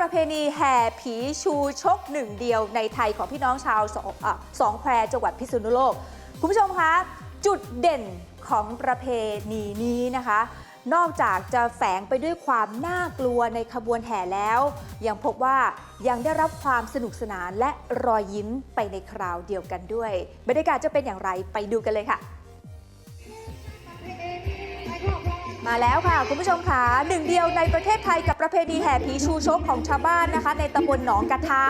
ประเพณีแห่ผีชูชกหนึ่งเดียวในไทยของพี่น้องชาวสองอสองแควจังหวัดพิษณุโลก คุณผู้ชมคะ จุดเด่นของประเพณีนี้นะคะ นอกจากจะแฝงไปด้วยความน่ากลัวในขบวนแห่แล้ว ยังพบว่ายังได้รับความสนุกสนานและรอยยิ้มไปในคราวเดียวกันด้วย บรรยากาศจะเป็นอย่างไรไปดูกันเลยค่ะ มาแล้วค่ะ คุณผู้ชมค่ะหนึ่งเดียวในประเทศไทยกับประเพณีแห่ผีชูชกของชาวบ้านนะคะ ในตำบลหนองกระเท้า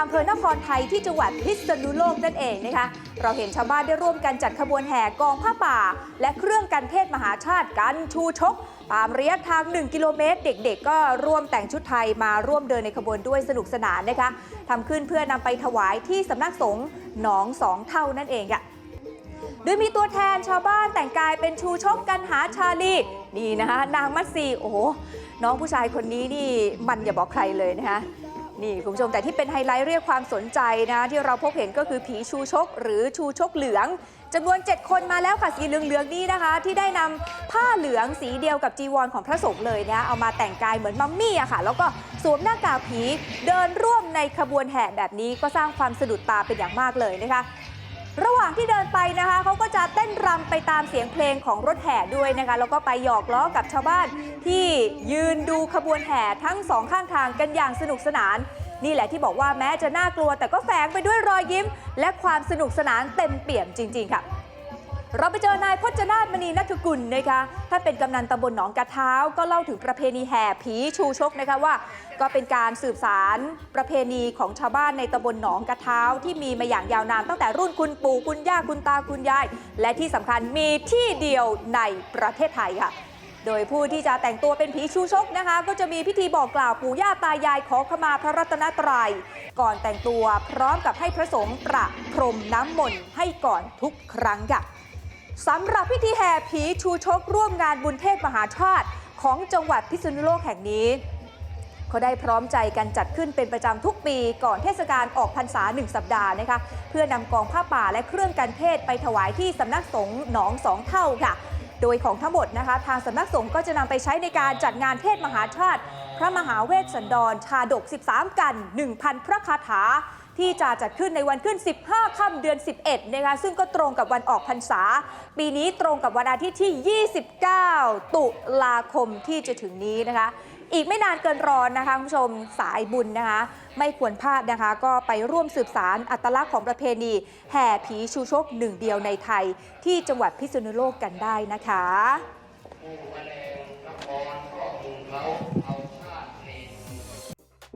อำเภอนครไทยที่จังหวัดพิษณุโลกนั่นเองนะคะ เราเห็นชาวบ้านได้ร่วมกันจัดขบวนแห่กองผ้าป่า และเครื่องกันเทศมหาชาติกันชูชกตามระยะทาง 1 กิโลเมตร เด็กๆ ก็ร่วมแต่งชุดไทยมาร่วมเดินในขบวนด้วยสนุกสนานนะคะทำขึ้นเพื่อนำไปถวายที่สำนักสงฆ์หนองสองเท่านั่นเองค่ะ โดยมีตัวแทนชาวบ้านแต่งกายเป็นชูชกกันหาชาลีนี่นะคะนางมัตซีโอ้โหน้องผู้ชายคนนี้นี่มันอย่าบอกใครเลยนะคะนี่คุณผู้ชมแต่ที่เป็นไฮไลท์เรียกความสนใจนะที่เราพบเห็นก็คือผีชูชก หรือชูชกเหลืองจำนวน 7 คนมาแล้วค่ะสีเหลืองๆนี้นะคะ ที่ได้นำผ้าเหลืองสีเดียวกับจีวรของพระสงฆ์เลยนะเอามาแต่งกายเหมือนมัมมี่อะค่ะ แล้วก็สวมหน้ากากผีเดินร่วมในขบวนแห่แบบนี้ก็สร้างความสะดุดตาเป็นอย่างมากเลยนะคะ ระหว่างที่เดินไปนะคะเขาก็จะเต้นรำไปตามเสียงเพลงของรถแห่ด้วยนะคะแล้วก็ไปหยอกล้อกับชาวบ้าน ที่ยืนดูขบวนแห่ทั้งสองข้างทางกันอย่างสนุกสนาน นี่แหละที่บอกว่าแม้จะน่ากลัวแต่ก็แฝงไปด้วยรอยยิ้ม และความสนุกสนานเต็มเปี่ยมจริง ๆ ค่ะ เราไปเจอนายพจนาถมณีนัทกุลนะคะท่านเป็นกำนันตำบลหนองกระเท้า ก็เล่าถึงประเพณีแห่ผีชูชกนะคะว่า ก็เป็นการสืบสารประเพณีของชาวบ้านในตำบลหนองกระเท้า ที่มีมาอย่างยาวนานตั้งแต่รุ่นคุณปู่คุณย่าคุณตาคุณยาย และที่สำคัญมีที่เดียวในประเทศไทยค่ะโดยผู้ที่จะแต่งตัวเป็นผีชูชกนะคะ ก็จะมีพิธีบอกกล่าวปู่ย่าตายายขอขมาพระรัตนตรยัย ก่อนแต่งตัวพร้อมกับให้พระสงฆ์ประพรมน้ำมนต์ให้ก่อนทุกครั้งค่ะ สำหรับพิธีแห่ผีชูชกร่วมงานบุญเทศมหาชาติของจังหวัดพิษณุโลกแห่งนี้เขาได้พร้อมใจกันจัดขึ้นเป็นประจำทุกปีก่อนเทศกาลออกพรรษาหนึ่งสัปดาห์นะคะเพื่อนำกองผ้าป่าและเครื่องกันเทศไปถวายที่สำนักสงฆ์หนองสองเท่าค่ะ โดยของทั้งหมดนะคะ ทางสำนักสงฆ์ก็จะนำไปใช้ในการจัดงานเทศมหาชาติ พระมหาเวสสันดร ชาดก 13 กัน 1,000 พระคาถา ที่จะจัดขึ้นในวันขึ้น 15 ค่ำเดือน 11 นะคะ ซึ่งก็ตรงกับวันออกพรรษา ปีนี้ตรงกับวันอาทิตย์ที่ 29 ตุลาคมที่จะถึงนี้นะคะ อีกไม่นานเกินรอนนะคะคุณผู้ชมสายบุญนะคะ ไม่ควรพลาดนะคะ ก็ไปร่วมสืบสารอัตลักษณ์ของประเพณี แห่ผีชูชกหนึ่งเดียวในไทย ที่จังหวัดพิษณุโลกกันได้นะคะ